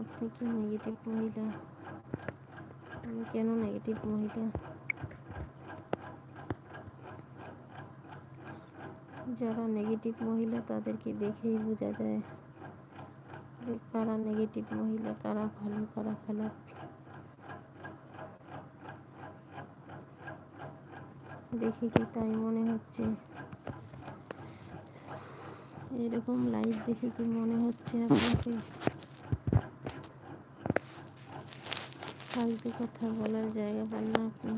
আপনি কি নেগেটিভ মহিলা। আমি কেন নেগেটিভ মহিলা? যারা নেগেটিভ মহিলা, তাদেরকে দেখেই বোঝা যায় যে কারা নেগেটিভ মহিলা, কারা ভালো, কারা খারাপ। দেখে কি তাই মনে হচ্ছে। এরকম লাইভ দেখে কি মনে হচ্ছে আপনাকে? ফালতু কথা বলার জায়গা পান না আপনি।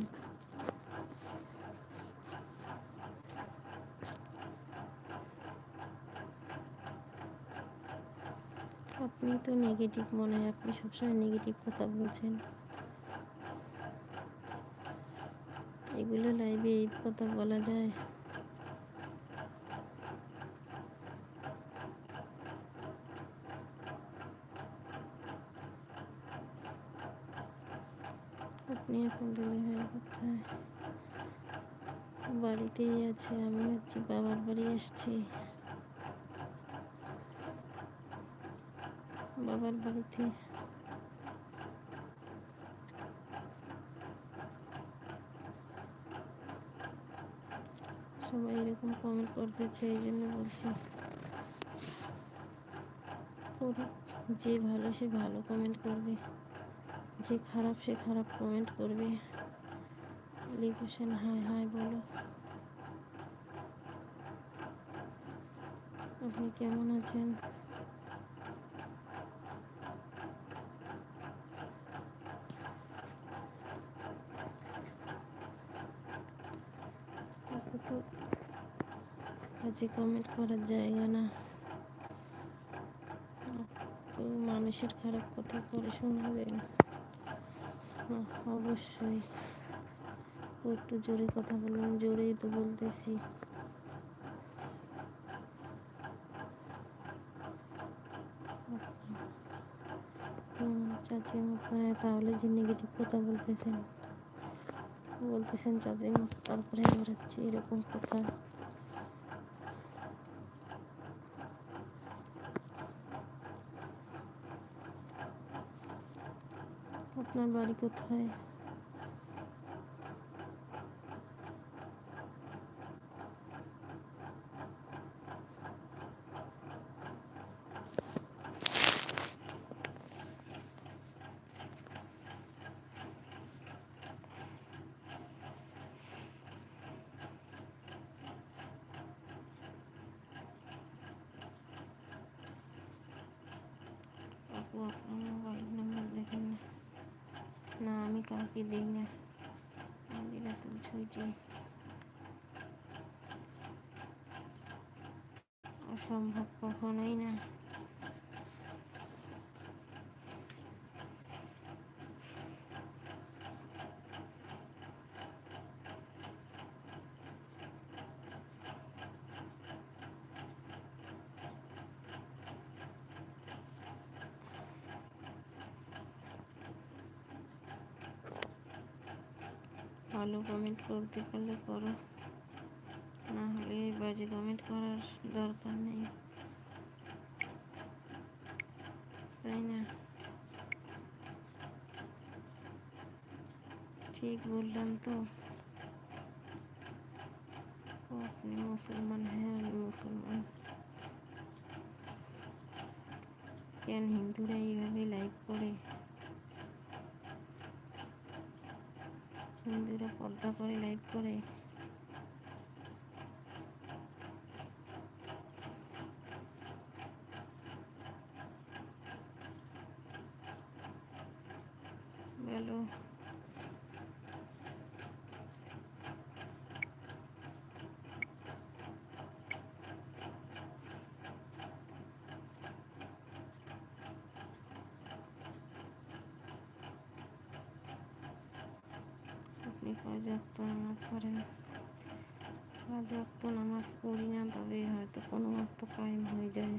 আপনি তো নেগেটিভ মনে হয়, আপনি সবসময় নেগেটিভ কথা বলছেন। এগুলো লাইভে এই কথা বলা যায়। আপনি এখন দিলে কোথায় বাড়িতেই আছে, আমি হচ্ছে বাবার বাড়ি এসছি বাবার বাড়িতে। সবাই এরকম কমেন্ট করতেছে, এই জন্য বলছি। যে ভালো সে ভালো কমেন্ট করবে। যে খারাপ সে খারাপ কমেন্ট করবে। লিখেছেন হাই হাই বলো। আপনি কেমন আছেন? তো কাজে কমেন্ট করার জায়গা না। মানুষের খারাপ কথা করে শোনাবেন। হ্যাঁ, অবশ্যই। একটু জোরে কথা বলুন জোরেই তো বলতেছি। চাচির মতো হ্যাঁ, তাহলে যে নেগেটিভ কথা বলতেছেন। বলতেছেন চাচির মতো তারপরে এবার হচ্ছে এরকম কথা। আপনার বাড়ি কোথায় আপু আপনার মোবাইল কাউকে দিই না। আমি রাতুল ছুটি অসম্ভব কখনোই না। ভালো কমেন্ট করতে পারলে করো। না হলে বাজে কমেন্ট করার দরকার নেই। তাই না? ঠিক বললাম তো। আপনি মুসলমান হ্যাঁ আমি মুসলমান। কেন হিন্দুরা এইভাবে লাইভ করে? হিন্দুরা পর্দা করে লাইভ করে। বলো আপনি পর্যাপ্ত নামাজ পড়েন। অক্ত নামাজ পড়ি না তবে হয়তো কোনো অর্থ কায়েম হয়ে যায়।